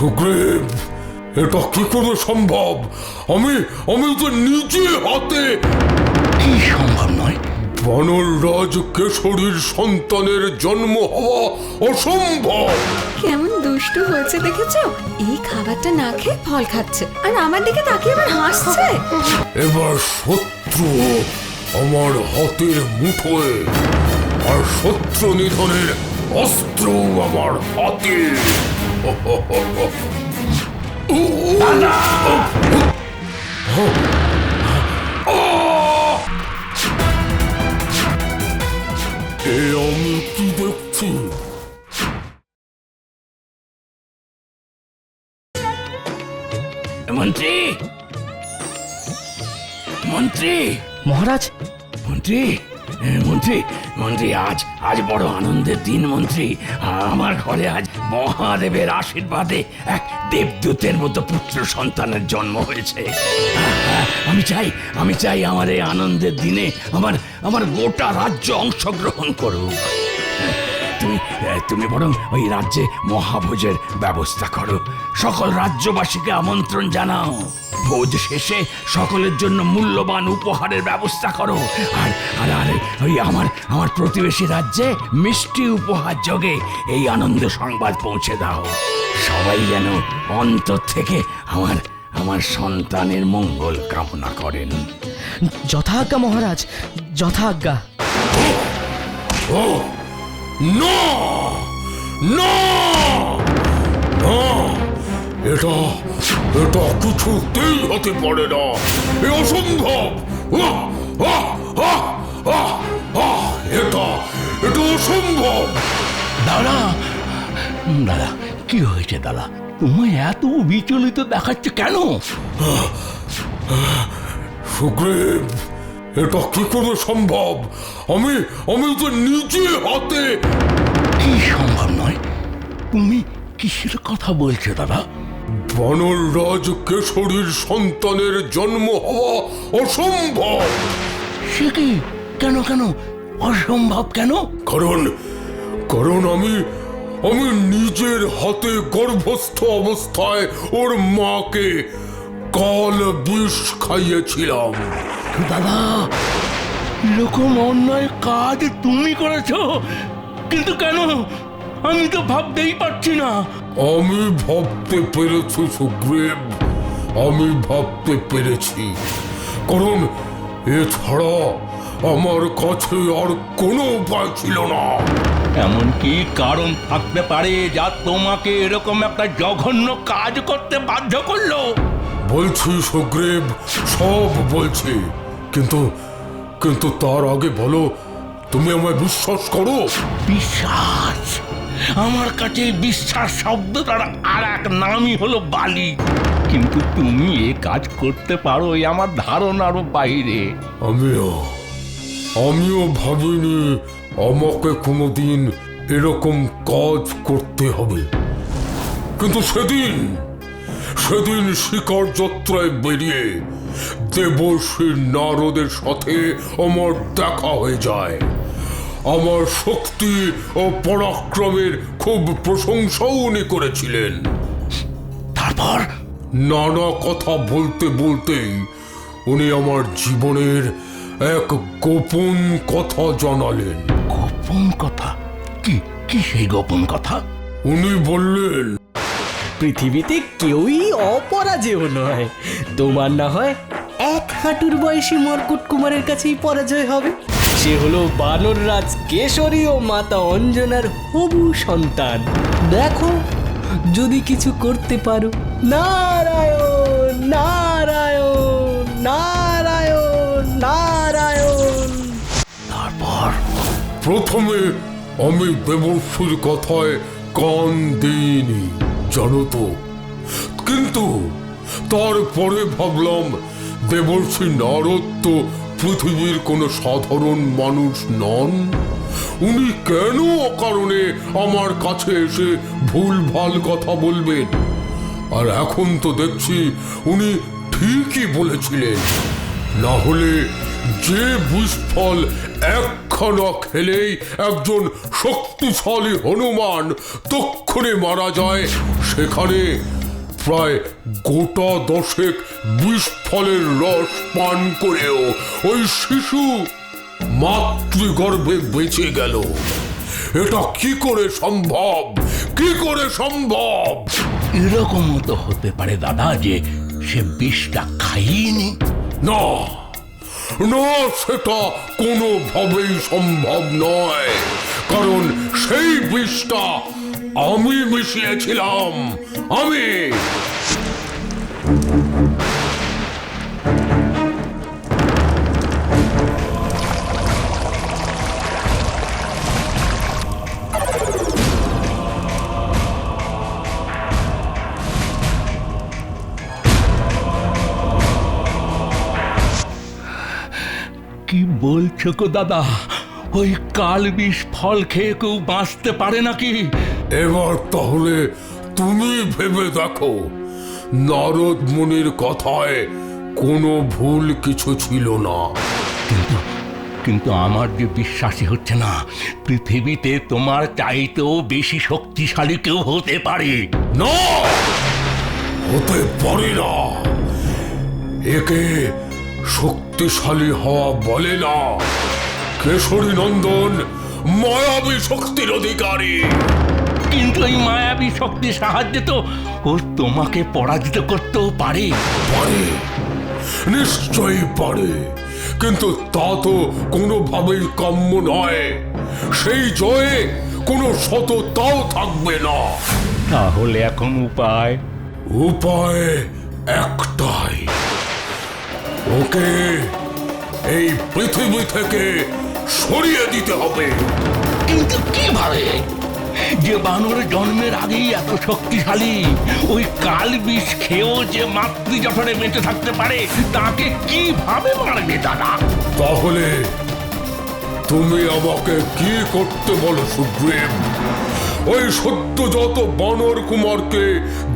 সুগ্রীব এটা কি করে সম্ভব? আমি আমি তো নিজে হাতে কি সম্ভব নয়? বানররাজ কেশরীর সন্তানের জন্ম হওয়া অসম্ভব। কেমন দুষ্টু হয়েছে দেখেছ? এই খাবারটা না খেয়ে ফল খাচ্ছে। আর আমার দিকে তাকিয়ে আবার হাসছে? এবার শত্রু আমার হাতের মুঠোয় আর শত্রু নিধনের অস্ত্র আমার হাতে। এ আমি কি দেখছি মন্ত্রী মন্ত্রী মহারাজ মন্ত্রী এ, মন্ত্রী মন্ত্রী, আজ আজ বড় আনন্দের দিন, মন্ত্রী। আমার ঘরে আজ মহাদেবের আশীর্বাদে এক দেবদূতের মতো পুত্র সন্তানের জন্ম হয়েছে। আমি চাই আমি চাই আমার এই আনন্দের দিনে আমার আমার গোটা রাজ্য অংশগ্রহণ করুক। তুমি তুমি বরং ওই রাজ্যে মহাভোজের ব্যবস্থা করো। সকল রাজ্যবাসীকে আমন্ত্রণ জানাও। ভোজ শেষে সকলের জন্য মূল্যবান উপহারের ব্যবস্থা করো। আর আর আর ওই আমার আমার প্রতিবেশী রাজ্যে মিষ্টি উপহার যোগে এই আনন্দ সংবাদ পৌঁছে দাও। সবাই যেন অন্তর থেকে আমার আমার সন্তানের মঙ্গল কামনা করেন। যথাজ্ঞা মহারাজ যথাজ্ঞা। ও না না না এটা এটা কিছুতেই হতে পারে না। এ অসম্ভব। এটা এটা অসম্ভব। দাদা দাদা কি হয়েছে দাদা? তুমি এত বিচলিত দেখাচ্ছে কেন? সুগ্রীব এটা কি করে সম্ভব? আমি আমি তো নিজে হাতে কি সম্ভব নয়? তুমি কিসের কথা বলছো দাদা? বানররাজ কেশরীর সন্তানের জন্ম হওয়া অসম্ভব। সে কি? কেন কেন? অসম্ভব কেন? কারণ কারণ আমি আমি নিজের হাতে গর্ভস্থ অবস্থায় ওর মাকে কাল বিষ খাইয়েছিলাম। দাদা এরকম অন্যায় কাজ তুমি করেছ কিন্তু কেন? আমি তো ভাবতেই পারছি না। আমি ভাবতে পেরেছি সুগ্রীব আমি ভাবতে পেরেছি। কারণ এছাড়া আমার কাছে আর কোনো উপায় ছিল না। এমন কি কারণ থাকতে পারে যা তোমাকে এরকম একটা জঘন্য কাজ করতে বাধ্য করল। বলছি সুগ্রীব সব বলছি। কিন্তু কিন্তু তার আগে বলো তুমি আমায় বিশ্বাস করো? বিশ্বাস? আমার কাছে বিশ্বাস শব্দটার আর এক নামই হলো বালি। কিন্তু তুমি এ কাজ করতে পারো এই আমার ধারণারও বাইরে। আমিও আমিও ভাবিনি আমাকে কোনোদিন এরকম কাজ করতে হবে। কিন্তু সেদিন সেদিন শিকার যাত্রায় বেরিয়ে দেবশ্রী নারদের সাথে আমার দেখা হয়ে যায়। আমার শক্তি ও পরাক্রমের খুব প্রশংসাও উনি করেছিলেন। তারপর? নানা কথা বলতে বলতেই উনি আমার জীবনের এক গোপন কথা জানালেন। গোপন কথা? কি কি সেই গোপন কথা? উনি বললেন পৃথিবীতে কেউই অপরাজেয় নয়। তোমার না হয় এক হাঁটুর বয়সী মর্কুট কুমারের কাছেই পরাজয় হবে। সে হলো বানররাজ কেশরী ও মাতা অঞ্জনার হবু সন্তান। দেখো, যদি কিছু করতে পারো। নারায়ণ নারায়ণ নারায়ণ নারায়ণ। তারপর প্রথমে আমি দেবশ্রীর কথায় কান দিইনি, জানো তো। কিন্তু তারপরে ভাবলাম দেবর্ষী নারদ তো পৃথিবীর কোনো সাধারণ মানুষ নন? উনি কেন অকারণে আমার কাছে এসে ভুল ভালো কথা বলবেন? আর এখন তো দেখছি উনি ঠিকই বলেছিলেন। না হলে যে বিষফল একখানা খেলেই একজন শক্তিশালী হনুমান তক্ষণে মারা যায়, সেখানে প্রায় গোটা দশেক বিষ ফলের রস পান করেও ওই শিশু মাতৃগর্ভে বেঁচে গেল। এটা কি করে সম্ভব? কি করে সম্ভব? এরকমও তো হতে পারে দাদা যে সে বিষটা খাইনি। না না সেটা কোনোভাবেই সম্ভব নয়। কারণ সেই বিষটা আমি মিশিয়েছিলাম, আমি। কি বলছো গো দাদা? ওই কাল বিষ ফল খেয়ে কেউ বাঁচতে পারে নাকি? এবার তাহলে তুমি ভেবে দেখো। নারদ মুনির কথায় কোনো ভুল কিছু ছিল না। কিন্তু কিন্তু আমার যে বিশ্বাসই হচ্ছে না পৃথিবীতে তোমার চাইতেও বেশি শক্তিশালী কেউ হতে পারে। না হতে পারে না। একে শক্তিশালী হওয়া বলে না। কেশরী নন্দন মায়াবী শক্তির অধিকারী। কিন্তু এই মায়াবী শক্তির সাহায্যে তো ও তোমাকে পরাজিত করতেও পারে। পারে নিশ্চয়ই পারে কিন্তু তা তো কোনোভাবেই কাম্য নয়। সেই জয়ে কোনো সততাও থাকবে না। তাহলে এখন উপায়? উপায় একটাই। ওকে এই পৃথিবী থেকে সরিয়ে দিতে হবে। কিন্তু কীভাবে? যে বানর জন্মের আগেই এত শক্তিশালী, ওই কাল বিষ খেয়েও যে মাতৃ জঠরে বেঁচে থাকতে পারে, তাকে কীভাবে মারবে দাদা? তাহলে তুমি আমাকে কি করতে বলো সুগ্রীব ওই সদ্যজাত বানর কুমারকে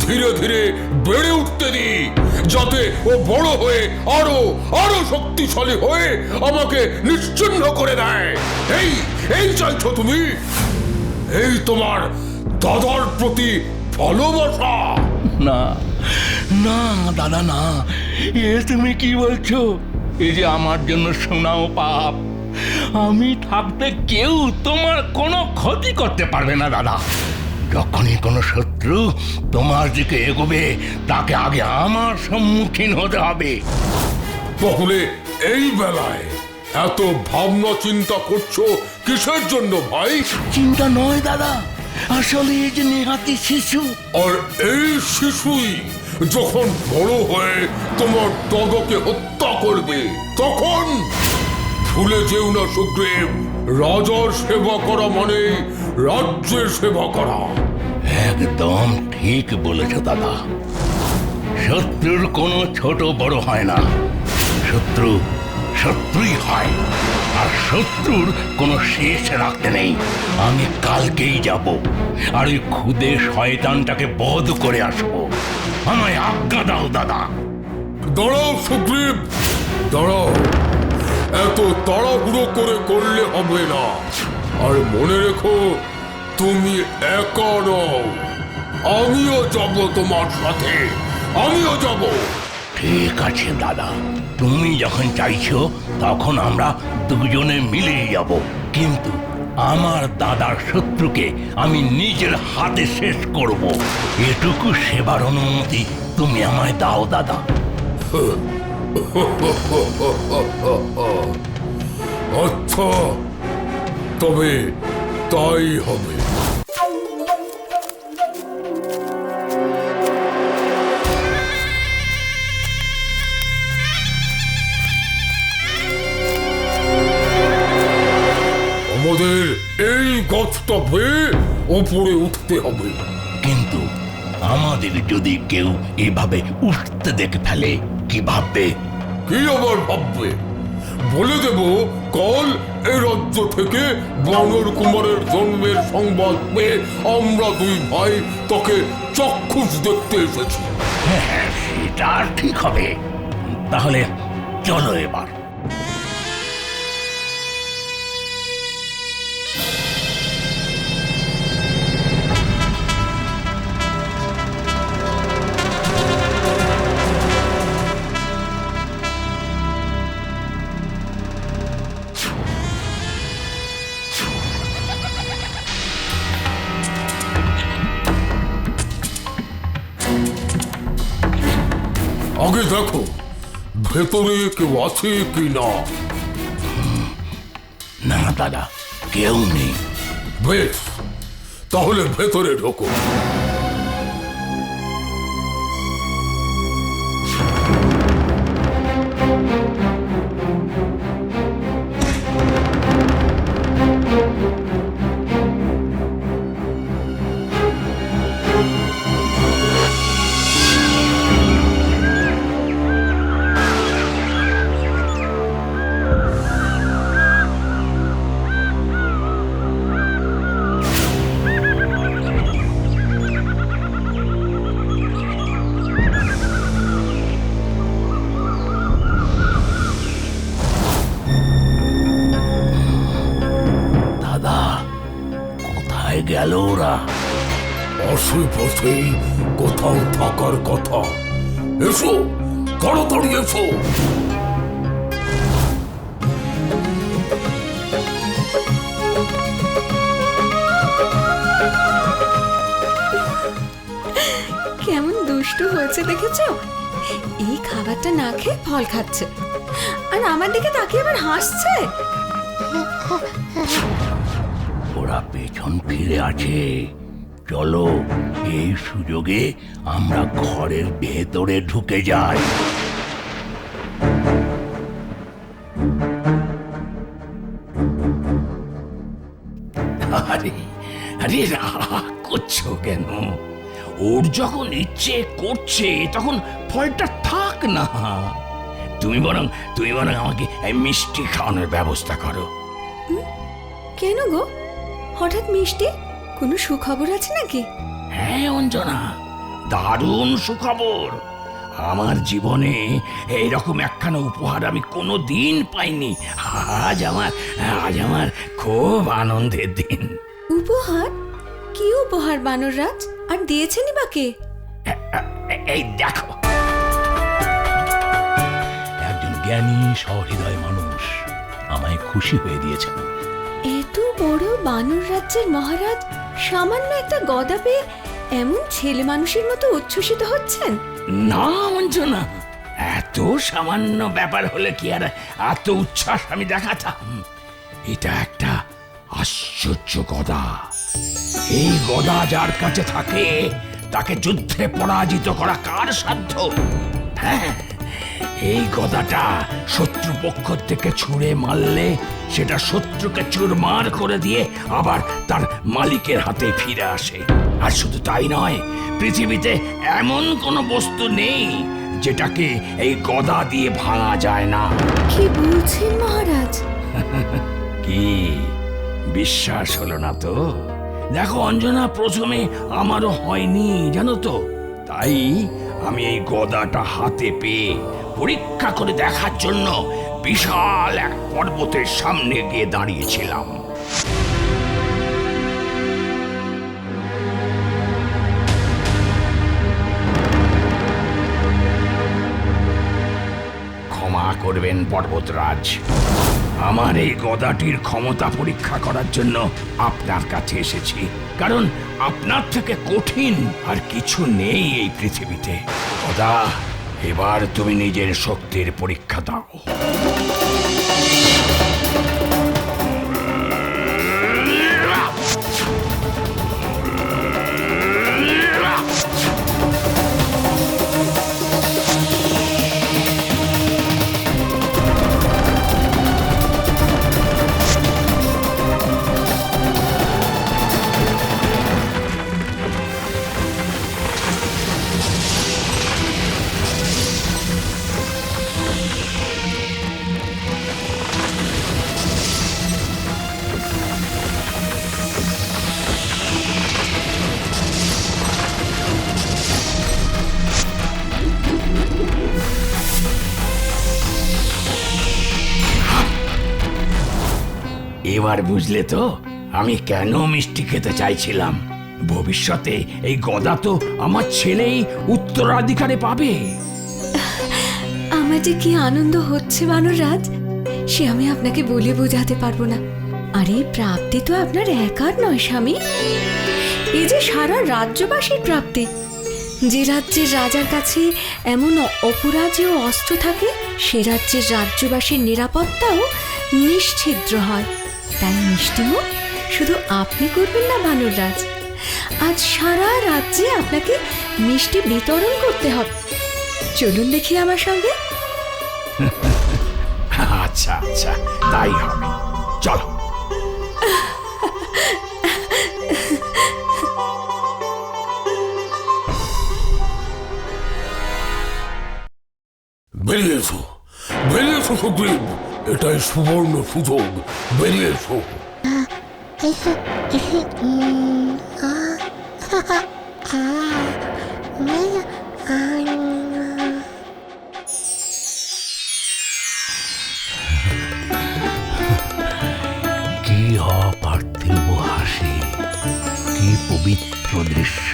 ধীরে ধীরে বেড়ে উঠতে দি, যাতে ও বড় হয়ে আরও আরও শক্তিশালী হয়ে আমাকে নিশ্চিহ্ন করে দেয়। এই এই চাইছো তুমি? এই তোমার দাদার প্রতি ভালোবাসা। না না দাদা না। এ তুমি কি বলছো? এই যে আমার জন্য শোনাও পাপ। আমি থাকতে কেউ তোমার কোনো ক্ষতি করতে পারবে না দাদা। যখনই কোনো শত্রু তোমার দিকে এগোবে তাকে আগে আমার সম্মুখীন হতে হবে। তাহলে এই বেলায় এত ভাবনা চিন্তা করছ? কিসের জন্য ভাই? চিন্তা নয় দাদা। আসলে এই যে নেহাতি শিশু। আর এই শিশুই যখন বড় হয়ে তোমার দাদাকে হত্যা করবে তখন ভুলে যেও না সুগ্রীব। রাজার সেবা করা মানে রাজ্যের সেবা করা। একদম ঠিক বলেছ দাদা। শত্রুর কোনো ছোট বড় হয় না। শত্রু শত্রুই হয়। আর শত্রুর কোনো শেষ রাখতে নেই। আমি কালকেই যাব। আর ওই খুদে শয়তানটাকে বধ করে আসব। আমায় আজ্ঞা দাও দাদা। দাঁড়াও সুগ্রীব। দাঁড়াও। এত তাড়াহুড়ো করে করলে হবে না। আর মনে রেখো তুমি একা নও। আমিও যাব তোমার সাথে। আমিও যাব। ঠিক আছে দাদা। তুমি যখন চাইছো, তখন আমরা দুজনে মিলেই যাব। কিন্তু আমার দাদার শত্রুকে আমি নিজের হাতে শেষ করব। এটুকু সেবার অনুমতি তুমি আমায় দাও, দাদা। আচ্ছা তবে তাই হবে। গাছটা বেয়ে ওপরে উঠতে হবে। কিন্তু আমাদের যদি কেউ এভাবে উঠতে দেখে ফেলে কি ভাববে? কি আবার ভাববে? বলে দেব কাল এ রাজ্য থেকে বানর কুমারের জন্মের সংবাদ পেয়ে আমরা দুই ভাই তাকে চাক্ষুষ দেখতে এসেছি। হ্যাঁ সেটা ঠিক হবে। তাহলে চলো এবার। আগে দেখো ভেতরে কেউ আছে কি না না দাদা কেউ নেই। বেশ তাহলে ভেতরে ঢোকো। গেল ওরা। আশেপাশেই কোথাও থাকার কথা। এসো তাড়াতাড়ি এসো। কেমন দুষ্টু হয়েছে দেখেছ? এই খাবারটা না খেয়ে ফল খাচ্ছে। আর আমার দিকে তাকিয়ে আবার হাসছে? ওরা পেছন ফিরে আছে। চলো, এই সুযোগে আমরা ঘরের ভেতরে ঢুকে যাই। আরে করছ কেন? ওর যখন ইচ্ছে করছে, তখন ফলটা থাক না। তুমি বরং তুমি বরং আমাকে মিষ্টি খাওয়ানোর ব্যবস্থা করো। কেন গো? হঠাৎ মিষ্টি কোনো সুখবর আছে নাকি? হ্যাঁ অঞ্জনা দারুণ সুখবর। আমার জীবনে এইরকম একখানা উপহার আমি কোনো দিন পাইনি। আজ আমার আজ আমার খুব আনন্দের দিন। উপহার? কি উপহার বানর রাজ আর দিয়েছেনই বা কে? এ- এ- এই দেখো। একজন জ্ঞানী সহৃদয় মানুষ আমায় খুশি হয়ে দিয়েছেন। এত বড় বানর রাজ্যের মহারাজ সামান্য একটা গদা পেয়ে এমন ছেলে মানুষের মতো উচ্ছ্বসিত হচ্ছেন? না, অঞ্জনা, এত সামান্য ব্যাপার হলে কি আর এত উচ্ছ্বাস আমি দেখাতাম? এটা একটা আশ্চর্য গদা। এই গদা যার কাছে থাকে, তাকে যুদ্ধে পরাজিত করা কার সাধ্য? হ্যাঁ এই গদাটা শত্রুপক্ষ থেকে ছুঁড়ে মারলে সেটা শত্রুকে চুরমার করে দিয়ে আবার তার মালিকের হাতে ফিরে আসে। আর শুধু তাই নয় পৃথিবীতে এমন কোনো বস্তু নেই যেটাকে এই গদা দিয়ে ভাঙা যায় না। কি বলছেন মহারাজ? কি? বিশ্বাস হলো না তো? দেখো অঞ্জনা প্রথমে আমারও হয়নি জানো তো? তাই আমি এই গদাটা হাতে পেয়ে পরীক্ষা করে দেখার জন্য বিশাল এক পর্বতের সামনে গিয়ে দাঁড়িয়েছিলাম। করবেন, পর্বতরাজ। আমার এই গদাটির ক্ষমতা পরীক্ষা করার জন্য আপনার কাছে এসেছি, কারণ আপনার থেকে কঠিন আর কিছু নেই এই পৃথিবীতে। গদা, এবার তুমি নিজের শক্তির পরীক্ষা দাও। এবার বুঝলে তো, আমি কেন মিষ্টি খেতে চাইছিলাম? ভবিষ্যতে এই গদা তো আমার ছেলেই উত্তরাধিকারে পাবে। আমার যে কি আনন্দ হচ্ছে বানর রাজ সে আমি আপনাকে বলে বোঝাতে পারব না। আর প্রাপ্তি তো আপনার একার নয়, স্বামী। এই যে সারা রাজ্যবাসীর প্রাপ্তি। যে রাজ্যের রাজার কাছে এমন অপরাজেয় অস্ত্র থাকে, সে রাজ্যের রাজ্যবাসীর নিরাপত্তাও নিশ্ছিদ্র হয়। তাই মিষ্টিমুখ শুধু আপনি করবেন না বানররাজ আজ সারা রাজ্যে আপনাকে মিষ্টি বিতরণ করতে হবে। চলুন দেখি আমার সঙ্গে। আচ্ছা আচ্ছা তাই হবে। চলো। বেরিয়ে এসো বেরিয়ে এসো সুগ্রীব এটাই সুবর্ণ সুযোগ বেরিয়ে এসো। কি অপার্থিব হাসি কি পবিত্র দৃশ্য।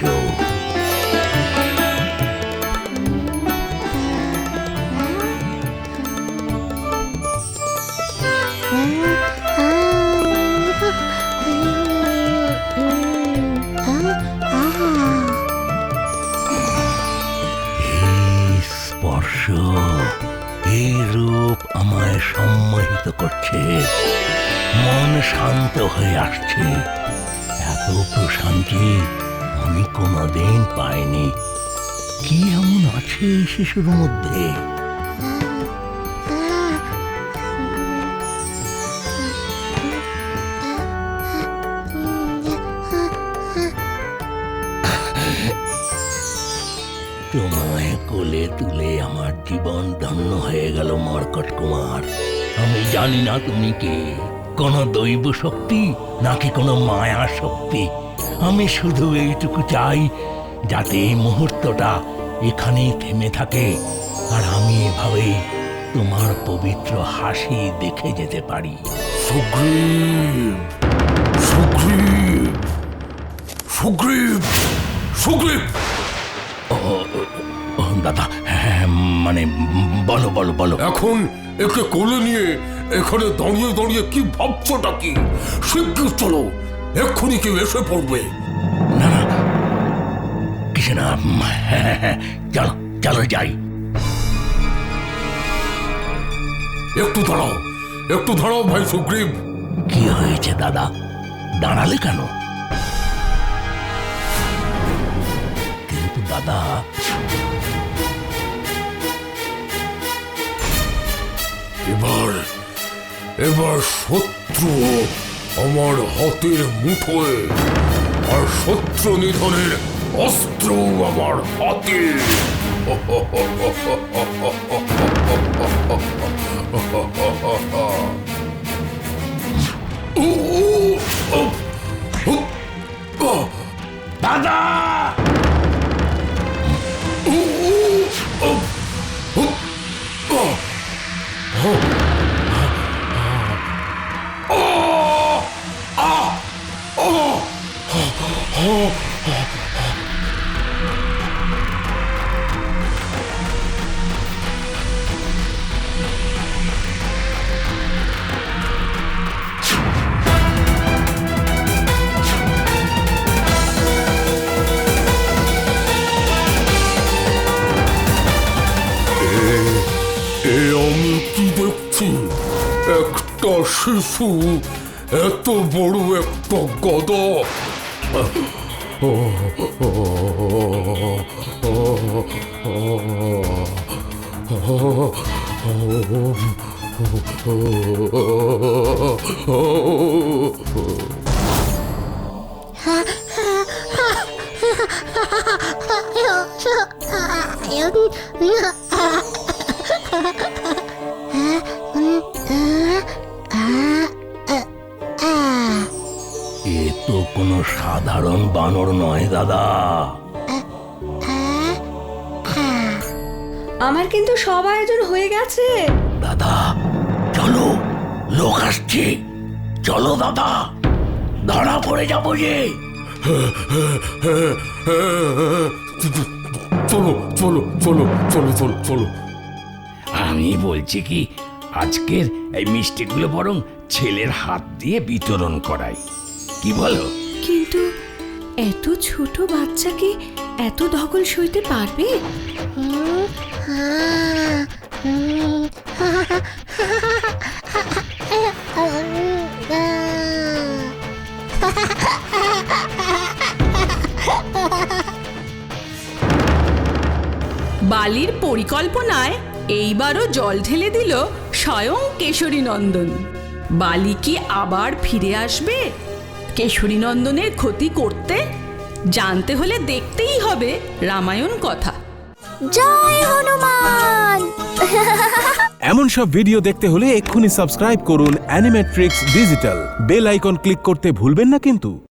করছে মন শান্ত হয়ে আসছে। এত প্রশান্তি আমি কোনোদিন পাইনি। কি এমন আছে এই শিশুর মধ্যে? তোমায় কোলে তুলে আমার জীবন ধন্য হয়ে গেল, মর্কট কুমার। আমি জানি না তুমি কে। কোন দৈব শক্তি নাকি কোনো মায়া শক্তি। আমি শুধু এইটুকু চাই যাতে এই মুহূর্তটা এখানেই থেমে থাকে আর আমি এভাবেই তোমার পবিত্র হাসি দেখে যেতে পারি। সুগ্রীব সুগ্রীব সুগ্রীব সুগ্রীব! দাদা মানে বলো বলো বলো। এখন একে কোলে নিয়ে এখানে দাঁড়িয়ে দাঁড়িয়ে কি ভাবছোটা কি? শিগগির চলো এক্ষুনি কেউ এসে পড়বে। না না। কিছু না হ্যাঁ, হ্যাঁ, চলো চলো যাই। একটু দাঁড়াও একটু দাঁড়াও ভাই সুগ্রীব। কি হয়েছে দাদা? দাঁড়ালে কেন? কিন্তু দাদা এবার এবার শত্রু আমার হাতের মুঠোয় আর শত্রু নিধনের অস্ত্র আমার হাতে। দাদা! একটা শিশু এত বড় একটা গদা। কোনো সাধারণ বানর নয় দাদা। আমার কিন্তু সব আয়োজন হয়ে গেছে। দাদা চলো লোক আসছে। চলো দাদা। ধরা পড়ে যাব যে। চলো চলো চলো চলো চলো চলো। আমি বলছি কি আজকের এই মিষ্টিগুলো বরং ছেলের হাত দিয়ে বিতরণ করাই। কি বলো? কিন্তু এত ছোট বাচ্চাকে এত ধকল সইতে পারবে? বালির পরিকল্পনায় এইবারও জল ঢেলে দিল স্বয়ং কেশরী নন্দন বালি কি আবার ফিরে আসবে? কেশরী নন্দনের ক্ষতি করতে? জানতে হলে দেখতেই হবে রামায়ণ কথা। জয় হনুমান! এমন সব ভিডিও দেখতে হলে এক্ষুনি সাবস্ক্রাইব করুন Animetrix digital bell icon click করতে ভুলবেন না কিন্তু।